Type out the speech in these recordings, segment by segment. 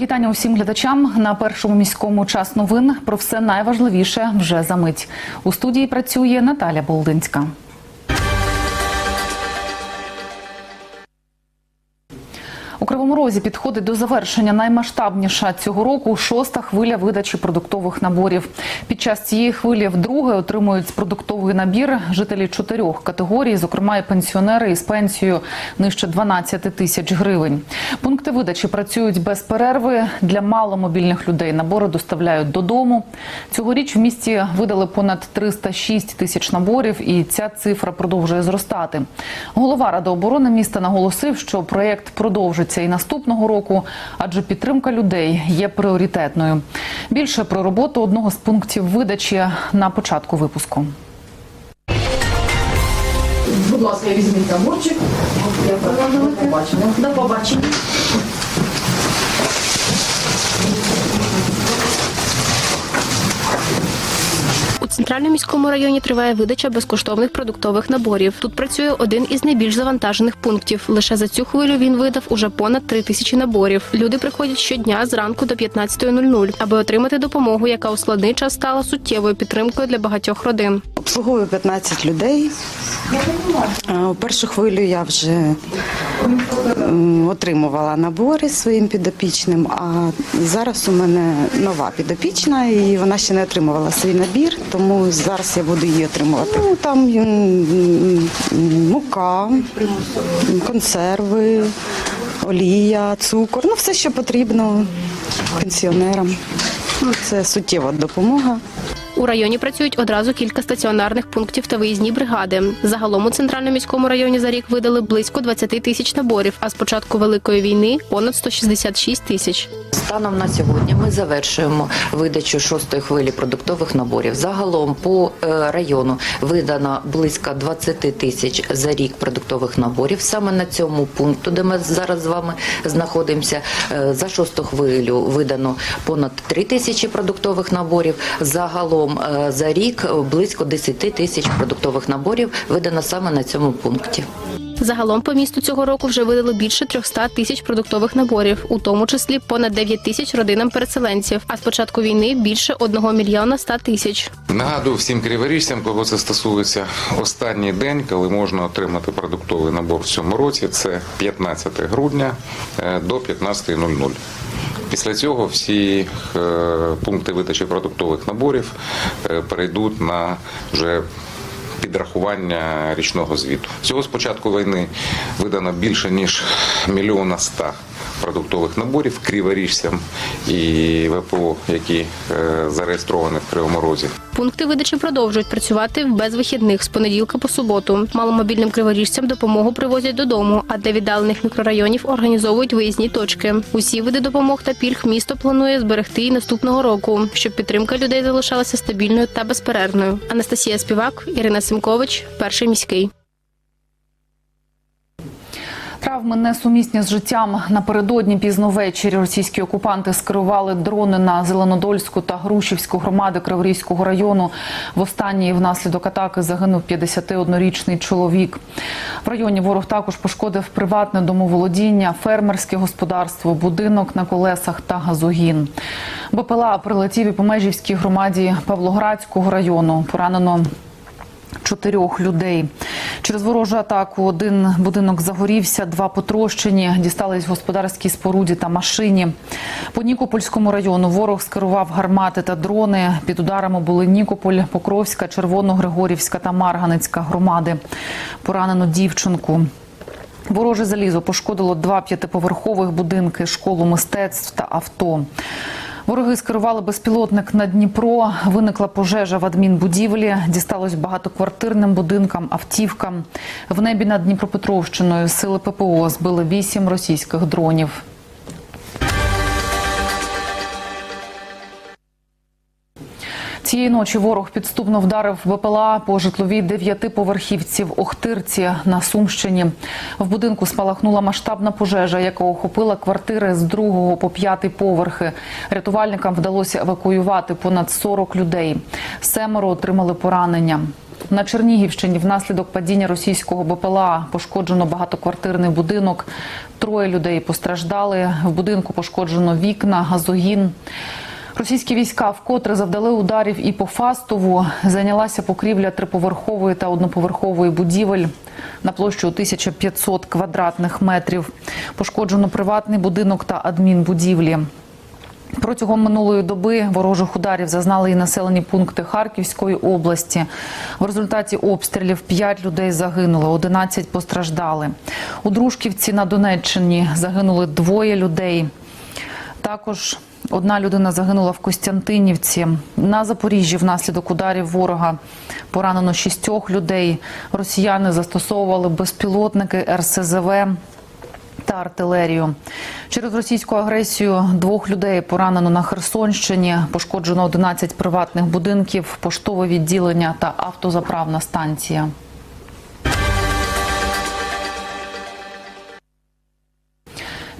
Вітання усім глядачам на першому міському час новин. Про все найважливіше вже за мить. У студії працює Наталя Болдинська. Кривому Розі підходить до завершення наймасштабніша цього року шоста хвиля видачі продуктових наборів. Під час цієї хвилі вдруге отримують продуктовий набір жителі чотирьох категорій, зокрема і пенсіонери із пенсією нижче 12 тисяч гривень. Пункти видачі працюють без перерви. Для маломобільних людей набори доставляють додому. Цьогоріч в місті видали понад 306 тисяч наборів, і ця цифра продовжує зростати. Голова ради оборони міста наголосив, що проєкт продовжиться і наступного року, адже підтримка людей є пріоритетною. Більше про роботу одного з пунктів видачі на початку випуску. Будь ласка, візьміть. Дякую. До побачення. До побачення. Центральному міському районі триває видача безкоштовних продуктових наборів. Тут працює один із найбільш завантажених пунктів. Лише за цю хвилю він видав уже понад три тисячі наборів. Люди приходять щодня зранку до 15.00, аби отримати допомогу, яка у складний час стала суттєвою підтримкою для багатьох родин. Обслуговую 15 людей. У першу хвилю я вже отримувала набори своїм підопічним, а зараз у мене нова підопічна, і вона ще не отримувала свій набір, тому зараз я буду її отримувати. Ну, там мука, консерви, олія, цукор, ну все, що потрібно пенсіонерам. Ну, Це суттєва допомога. У районі працюють одразу кілька стаціонарних пунктів та виїзні бригади. Загалом у центральному міському районі за рік видали близько 20 тисяч наборів, а з початку великої війни понад 166 тисяч. Станом на сьогодні ми завершуємо видачу шостої хвилі продуктових наборів. Загалом по е, району видано близько 20 тисяч за рік продуктових наборів. Саме на цьому пункту, де ми зараз з вами знаходимося, е, за шосту хвилю видано понад 3 тисячі продуктових наборів. Загалом е, за рік близько 10 тисяч продуктових наборів видано саме на цьому пункті. Загалом по місту цього року вже видали більше 300 тисяч продуктових наборів, у тому числі понад 9 тисяч родинам переселенців. А з початку війни більше 1 мільйона 100 тисяч. Нагадую всім криворіжцям, кого це стосується останній день, коли можна отримати продуктовий набор в цьому році. Це 15 грудня е, до 15.00. Після цього всі е, пункти видачі продуктових наборів е, перейдуть на вже підрахування річного звіту. Всього з початку війни видано більше ніж мільйона ста продуктових наборів криворіжцям і ВПО, які е, зареєстровані в Кривому Розі. Пункти видачі продовжують працювати без вихідних з понеділка по суботу. Маломобільним криворіжцям допомогу привозять додому, а для віддалених мікрорайонів організовують виїзні точки. Усі види допомог та пільг місто планує зберегти і наступного року, щоб підтримка людей залишалася стабільною та безперервною. Анастасія Співак, Ірина Симкович, перший міський. Травми несумісні з життям напередодні пізно ввечері російські окупанти скерували дрони на Зеленодольську та Грушівську громади Криворізького району. В останній внаслідок атаки загинув 51-річний чоловік. В районі ворог також пошкодив приватне домоволодіння, фермерське господарство, будинок на колесах та газогін. БПЛА прилетів і по межівській громаді Павлоградського району. Поранено чотирьох людей. Через ворожу атаку один будинок загорівся, два потрощені, дістались господарській споруді та машині. По Нікопольському району ворог скерував гармати та дрони. Під ударами були Нікополь, Покровська, Червоногригорівська та Марганецька громади. Поранено дівчинку. Вороже залізо пошкодило два п'ятиповерхових будинки, школу мистецтв та авто. Вороги скерували безпілотник на Дніпро. Виникла пожежа в адмінбудівлі. Дісталось багатоквартирним будинкам, автівкам. В небі над Дніпропетровщиною сили ППО збили вісім російських дронів. Цієї ночі ворог підступно вдарив БПЛА по житловій дев'ятиповерхівці в Охтирці на Сумщині. В будинку спалахнула масштабна пожежа, яка охопила квартири з другого по п'ятий поверхи. Рятувальникам вдалося евакуювати понад 40 людей. Семеро отримали поранення. На Чернігівщині внаслідок падіння російського БПЛА пошкоджено багатоквартирний будинок. Троє людей постраждали. В будинку пошкоджено вікна, газогін. Російські війська вкотре завдали ударів і по Фастову. Зайнялася покрівля триповерхової та одноповерхової будівель на площу 1500 квадратних метрів. Пошкоджено приватний будинок та адмінбудівлі. Протягом минулої доби ворожих ударів зазнали і населені пункти Харківської області. В результаті обстрілів 5 людей загинули, 11 постраждали. У Дружківці на Донеччині загинули двоє людей. Також одна людина загинула в Костянтинівці. На Запоріжжі внаслідок ударів ворога поранено шістьох людей. Росіяни застосовували безпілотники РСЗВ та артилерію. Через російську агресію двох людей поранено на Херсонщині. Пошкоджено 11 приватних будинків, поштове відділення та автозаправна станція.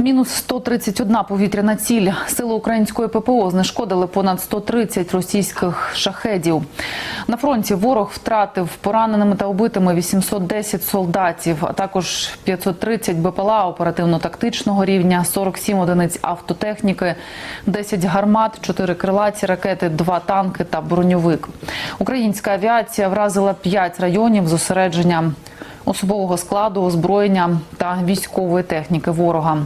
Мінус 131 повітряна ціль. Сили української ППО знешкодили понад 130 російських шахедів. На фронті ворог втратив пораненими та убитими 810 солдатів, а також 530 БПЛА оперативно-тактичного рівня, 47 одиниць автотехніки, 10 гармат, 4 крилаті ракети, 2 танки та броньовик. Українська авіація вразила 5 районів зосередження особового складу, озброєння та військової техніки ворога.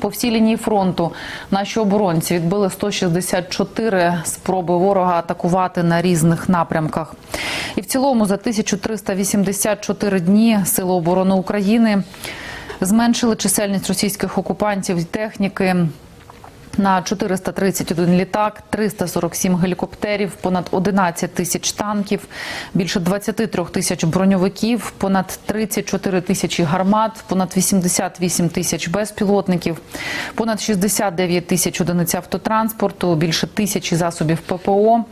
По всій лінії фронту наші оборонці відбили 164 спроби ворога атакувати на різних напрямках. І в цілому за 1384 дні Сили оборони України зменшили чисельність російських окупантів і техніки на 431 літак, 347 гелікоптерів, понад 11 тисяч танків, більше 23 тисяч броньовиків, понад 34 тисячі гармат, понад 88 тисяч безпілотників, понад 69 тисяч одиниць автотранспорту, більше тисячі засобів ППО,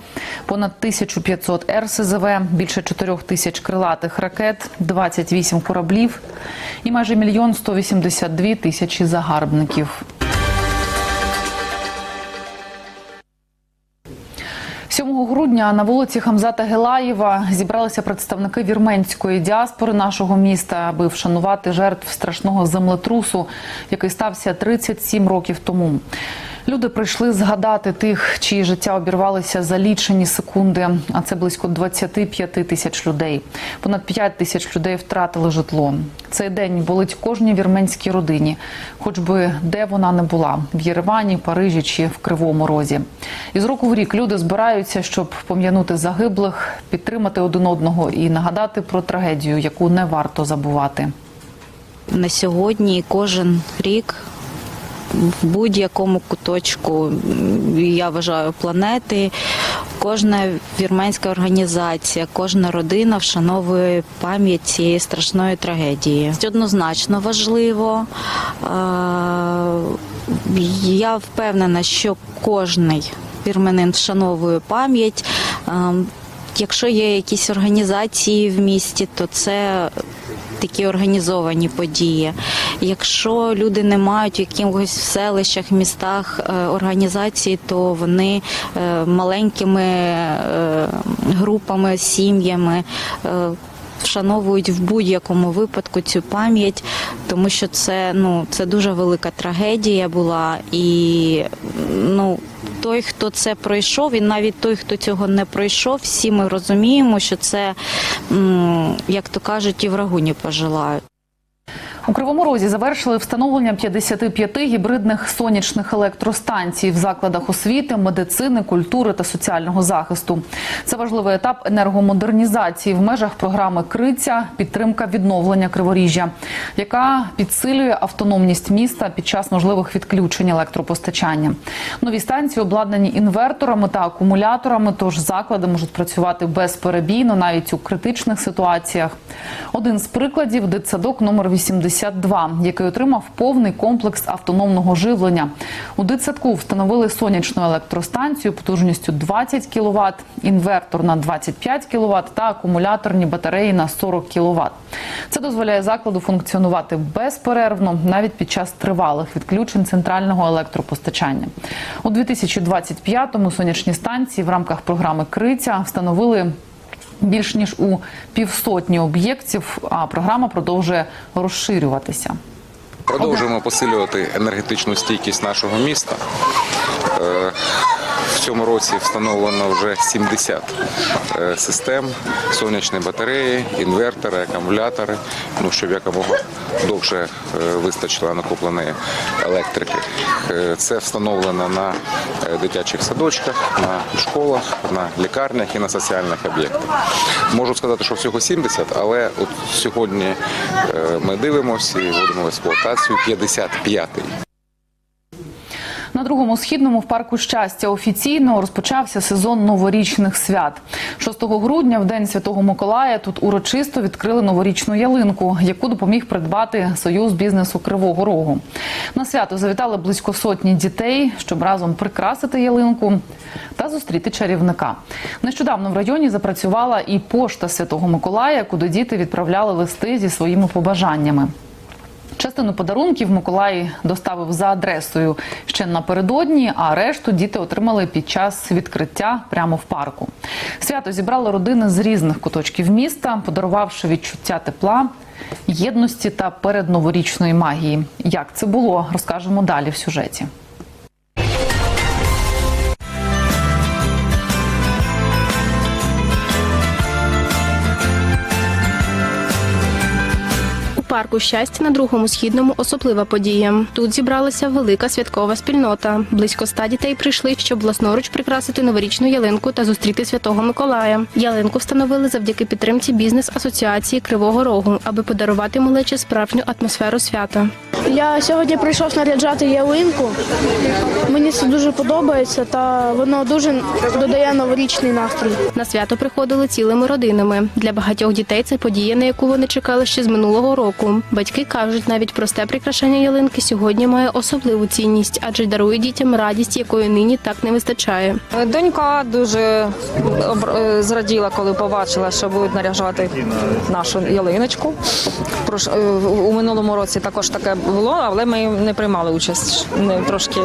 понад 1500 РСЗВ, більше 4 тисяч крилатих ракет, 28 кораблів і майже мільйон 182 тисячі загарбників. Грудня на вулиці Хамзата Гелаєва зібралися представники вірменської діаспори нашого міста, аби вшанувати жертв страшного землетрусу, який стався 37 років тому. Люди прийшли згадати тих, чиї життя обірвалися за лічені секунди. А це близько 25 тисяч людей. Понад 5 тисяч людей втратили житло. Цей день болить кожній вірменській родині, хоч би де вона не була в Єревані, Парижі чи в Кривому Розі. Із року в рік люди збираються, щоб пом'янути загиблих, підтримати один одного і нагадати про трагедію, яку не варто забувати. на сьогодні кожен рік в будь-якому куточку, я вважаю, планети, кожна вірменська організація, кожна родина вшановує пам'ять цієї страшної трагедії. Це однозначно важливо. Е, Я впевнена, що кожний вірменин вшановує пам'ять. Е, Якщо є якісь організації в місті, то це такі організовані події. Якщо люди не мають в якихось в селищах, містах е, організацій, то вони е, маленькими е, групами, сім'ями. Вшановують в будь-якому випадку цю пам'ять, тому що це ну це дуже велика трагедія була, і ну той, хто це пройшов, і навіть той, хто цього не пройшов, всі ми розуміємо, що це, як то кажуть, і врагу не пожелають. Кривому Розі завершили встановлення 55 гібридних сонячних електростанцій в закладах освіти, медицини, культури та соціального захисту. Це важливий етап енергомодернізації в межах програми Криця підтримка відновлення Криворіжжя, яка підсилює автономність міста під час можливих відключень електропостачання. Нові станції обладнані інверторами та акумуляторами, тож заклади можуть працювати безперебійно навіть у критичних ситуаціях. Один з прикладів дитсадок номер 80 52, який отримав повний комплекс автономного живлення. У дитсадку встановили сонячну електростанцію потужністю 20 кВт, інвертор на 25 кВт та акумуляторні батареї на 40 кВт. Це дозволяє закладу функціонувати безперервно навіть під час тривалих відключень центрального електропостачання. У 2025-му сонячні станції в рамках програми Криця встановили більш ніж у півсотні об'єктів, а програма продовжує розширюватися. Продовжуємо посилювати енергетичну стійкість нашого міста. В цьому році встановлено вже 70 е, систем, сонячні батареї, інвертори, акумулятори, ну, щоб якомога довше е, вистачило накопленої електрики. Е, Це встановлено на дитячих садочках, на школах, на лікарнях і на соціальних об'єктах. Можу сказати, що всього 70, але от сьогодні ми дивимося і вводимо в експлуатацію 55-й. На другому східному в парку щастя офіційно розпочався сезон новорічних свят. 6 грудня, в день Святого Миколая, тут урочисто відкрили новорічну ялинку, яку допоміг придбати союз бізнесу Кривого Рогу. На свято завітали близько сотні дітей, щоб разом прикрасити ялинку та зустріти чарівника. Нещодавно в районі запрацювала і пошта Святого Миколая, куди діти відправляли листи зі своїми побажаннями. Частину подарунків Миколай доставив за адресою ще напередодні, а решту діти отримали під час відкриття прямо в парку. Свято зібрали родини з різних куточків міста, подарувавши відчуття тепла, єдності та передноворічної магії. Як це було, розкажемо далі в сюжеті. Парку щастя на другому східному особлива подія. Тут зібралася велика святкова спільнота. Близько ста дітей прийшли, щоб власноруч прикрасити новорічну ялинку та зустріти святого Миколая. Ялинку встановили завдяки підтримці бізнес-асоціації Кривого Рогу, аби подарувати малечі справжню атмосферу свята. Я сьогодні прийшов снаряджати ялинку. Мені це дуже подобається та воно дуже додає новорічний настрій. На свято приходили цілими родинами. Для багатьох дітей це подія, на яку вони чекали ще з минулого року. Батьки кажуть, навіть просте прикрашання ялинки сьогодні має особливу цінність, адже дарує дітям радість, якої нині так не вистачає. Донька дуже е, зраділа, коли побачила, що будуть наряжати нашу ялиночку. Е, У минулому році також таке було, але ми не приймали участь. Трошки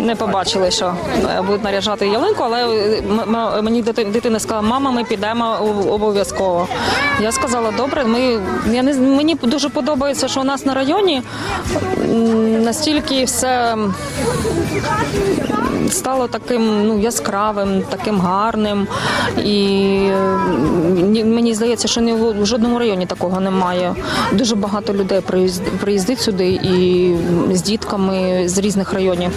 не побачили, що е, будуть наряжати ялинку, але мені дитина сказала, мама, ми підемо обов'язково. Я сказала, добре, ми я не мені дуже подобається, що у нас на районі настільки все стало таким ну яскравим, таким гарним. І мені здається, що ні в жодному районі такого немає. Дуже багато людей приїзд- приїздить сюди і з дітками з різних районів.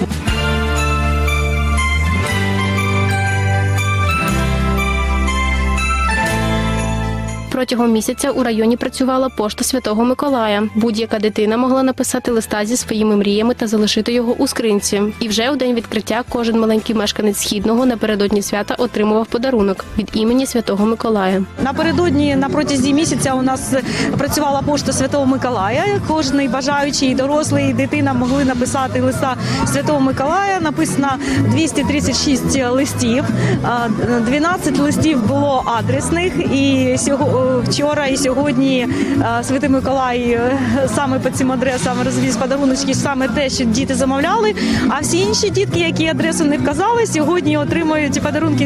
Протягом місяця у районі працювала пошта Святого Миколая. Будь-яка дитина могла написати листа зі своїми мріями та залишити його у скринці. І вже у день відкриття кожен маленький мешканець східного напередодні свята отримував подарунок від імені Святого Миколая. Напередодні на протязі місяця у нас працювала пошта Святого Миколая. Кожний бажаючий, дорослий, і дитина могли написати листа Святого Миколая. Написано 236 листів. А, 12 листів було адресних. І сього- вчора і сьогодні Святий Миколай е, саме по цим адресам розвіз подаруночки, саме те, що діти замовляли. А всі інші дітки, які адресу не вказали, сьогодні отримують подарунки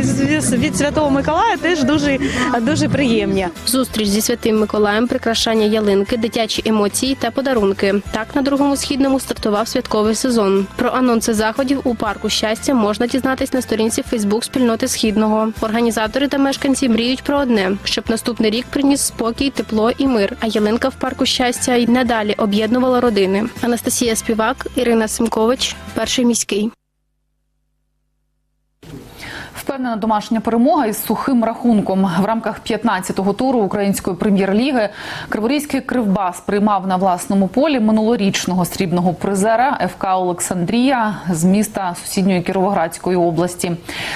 від Святого Миколая. Теж дуже дуже приємні. Зустріч зі святим Миколаєм, прикрашання ялинки, дитячі емоції та подарунки. Так на другому східному стартував святковий сезон. Про анонси заходів у парку щастя можна дізнатись на сторінці Фейсбук спільноти Східного. Організатори та мешканці мріють про одне, щоб наступний рік приніс спокій, тепло і мир. А ялинка в парку щастя й надалі об'єднувала родини. Анастасія Співак, Ірина Симкович, перший міський. Впевнена домашня перемога із сухим рахунком. В рамках 15-го туру української прем'єр-ліги Криворізький Кривбас приймав на власному полі минулорічного срібного призера ФК Олександрія з міста сусідньої Кіровоградської області.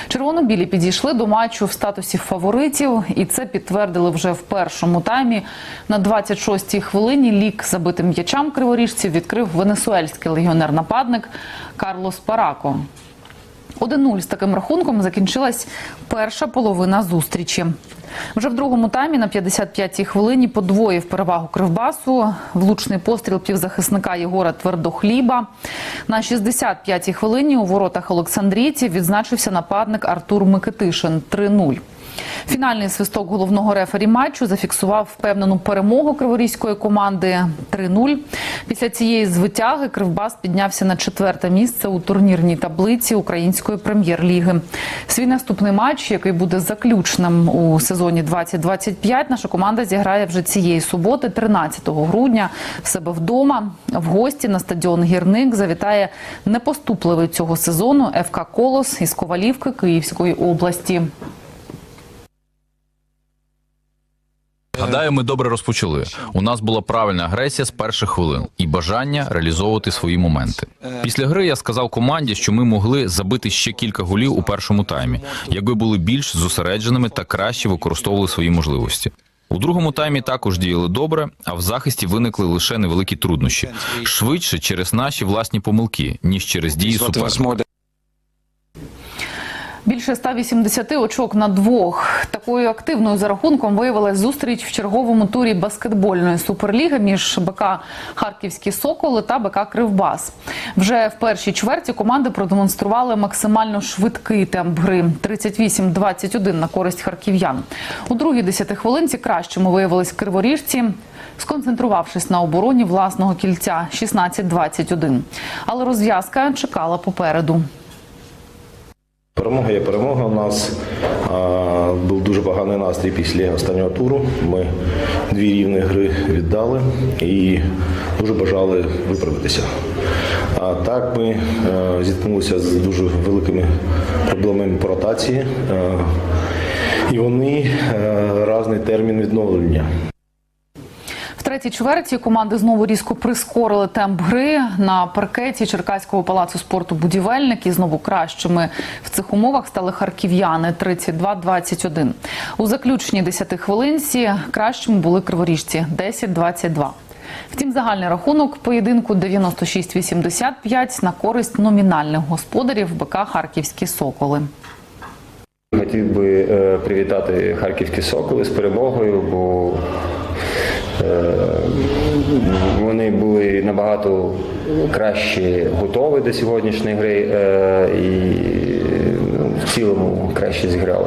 Червоно-білі підійшли до матчу в статусі фаворитів, і це підтвердили вже в першому таймі. На 26-й хвилині лік забитим м'ячам криворіжців відкрив венесуельський легіонер-нападник Карлос Парако. 1-0 з таким рахунком закінчилась перша половина зустрічі. Вже в другому таймі на 55-й хвилині подвоїв перевагу Кривбасу. Влучний постріл півзахисника Єгора Твердохліба. На 65-й хвилині у воротах Олександрійців відзначився нападник Артур Микитишин 3-0. Фінальний свисток головного рефері матчу зафіксував впевнену перемогу криворізької команди 3-0. Після цієї звитяги Кривбас піднявся на четверте місце у турнірній таблиці української прем'єр-ліги. Свій наступний матч, який буде заключним у сезоні 2025, наша команда зіграє вже цієї суботи, 13 грудня, в себе вдома. В гості на стадіон Гірник завітає непоступливий цього сезону ФК Колос із Ковалівки Київської області. Гадаю, ми добре розпочали. У нас була правильна агресія з перших хвилин і бажання реалізовувати свої моменти. Після гри я сказав команді, що ми могли забити ще кілька голів у першому таймі, якби були більш зосередженими та краще використовували свої можливості. У другому таймі також діяли добре, а в захисті виникли лише невеликі труднощі швидше через наші власні помилки, ніж через дії суперника. Більше 180 очок на двох. Такою активною за рахунком виявилась зустріч в черговому турі баскетбольної суперліги між БК Харківські Соколи та БК Кривбас. Вже в першій чверті команди продемонстрували максимально швидкий темп гри 38-21 на користь харків'ян. У другій десятихвилинці кращими виявились криворіжці. Сконцентрувавшись на обороні власного кільця 16-21. Але розв'язка чекала попереду. Перемога є перемога. У нас а, був дуже поганий настрій після останнього туру. Ми дві рівні гри віддали і дуже бажали виправитися. А так ми е, зіткнулися з дуже великими проблемами по ротації, е, і вони е, різний термін відновлення. Третій чверті команди знову різко прискорили темп гри на паркеті Черкаського палацу спорту «Будівельник» і знову кращими в цих умовах стали харків'яни 32-21. У заключній 10 хвилинці кращими були криворіжці 10-22. Втім, загальний рахунок поєдинку 96-85 на користь номінальних господарів БК «Харківські Соколи». Хотів би е, привітати харківські соколи з перемогою, бо вони були набагато краще готові до сьогоднішньої гри е, і ну, в цілому краще зіграли.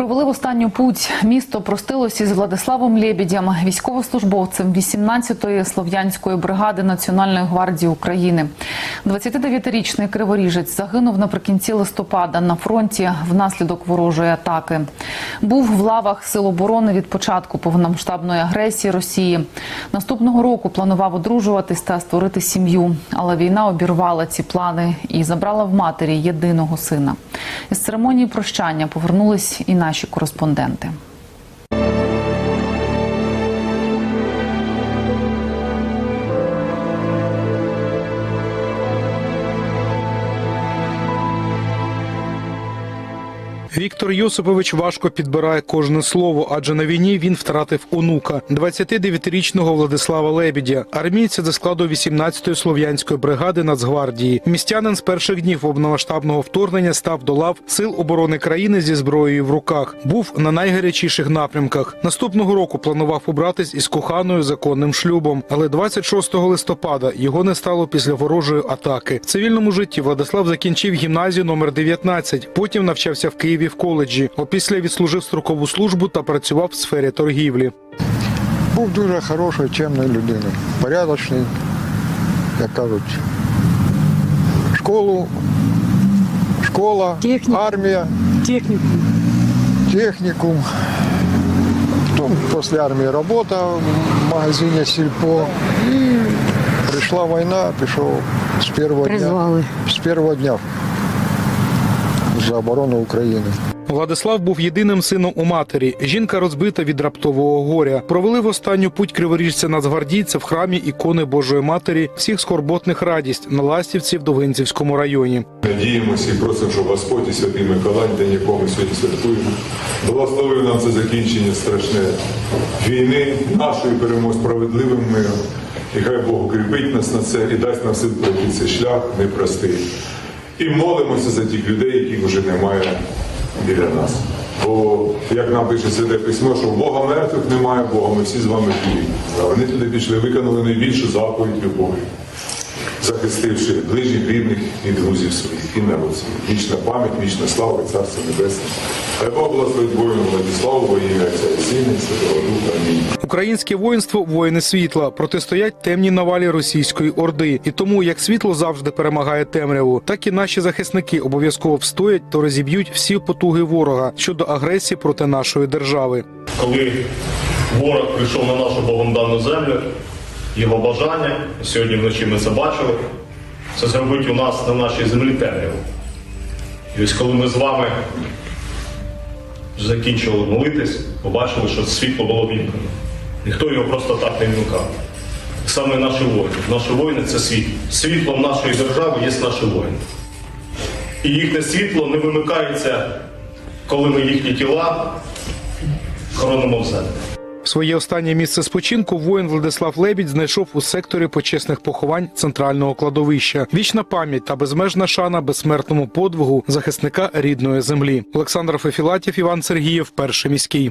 Провели в останню путь. Місто простилось із Владиславом Лєбідєм, військовослужбовцем 18-ї слов'янської бригади Національної гвардії України. 29-річний криворіжець загинув наприкінці листопада на фронті внаслідок ворожої атаки. Був в лавах сил оборони від початку повномасштабної агресії Росії. Наступного року планував одружуватись та створити сім'ю, але війна обірвала ці плани і забрала в матері єдиного сина. Із церемонії прощання повернулись і наші кореспонденти. Віктор Йосипович важко підбирає кожне слово, адже на війні він втратив онука 29-річного Владислава Лебідя, армійця до складу 18-ї слов'янської бригади Нацгвардії. Містянин з перших днів повномасштабного вторгнення став до лав сил оборони країни зі зброєю в руках. Був на найгарячіших напрямках. Наступного року планував убратись із коханою законним шлюбом, але 26 листопада його не стало після ворожої атаки. В цивільному житті Владислав закінчив гімназію номер 19, Потім навчався в Києві в коледжі. Опісля відслужив строкову службу та працював в сфері торгівлі. Був дуже хорошою, чемною людиною, порядочний, як кажуть, школу, школа, армія, технікум. технікум. Потім після армії робота в магазині Сільпо. І Прийшла війна, пішов з першого дня. З першого дня за оборону України. Владислав був єдиним сином у матері. Жінка розбита від раптового горя. Провели в останню путь криворіжця нацгвардійця в храмі ікони Божої Матері всіх скорботних радість на Ластівці в Довинцівському районі. Надіємося і просимо, щоб Господь і Святий Миколай, день якого ми сьогодні святкуємо, благословив нам це закінчення страшне війни, нашої перемоги справедливим миром. І хай Бог укріпить нас на це і дасть нам сил пройти цей шлях непростий. І молимося за тих людей, яких вже немає біля нас. Бо, як нам пише Святе Письмо, що Бога мертвих немає, Бога, ми всі з вами живі. Вони туди пішли, виконали найбільшу заповідь любові захистивши ближніх, рідних і друзів своїх, і народ. Вічна пам'ять, вічна слава, і царство небесне. Хай Бог благословить воїну Владиславу, во ім'я Отця і Сина, Святого Духа. Амінь. Українське воїнство воїни світла протистоять темній навалі російської орди. І тому як світло завжди перемагає темряву, так і наші захисники обов'язково встоять та розіб'ють всі потуги ворога щодо агресії проти нашої держави. коли ворог прийшов на нашу Богом землю, його бажання, сьогодні вночі ми це бачили, це зробити у нас на нашій землі темряву. І ось коли ми з вами закінчили молитись, побачили, що світло було вімкнено. Ніхто його просто так не вмикав. Саме наші воїни. Наші воїни це світло. Світлом нашої держави є наші воїни. І їхнє світло не вимикається, коли ми їхні тіла хоронимо в землю. Своє останнє місце спочинку воїн Владислав Лебідь знайшов у секторі почесних поховань центрального кладовища. Вічна пам'ять та безмежна шана безсмертному подвигу захисника рідної землі. Олександр Фефілатів, Іван Сергієв, перший міський.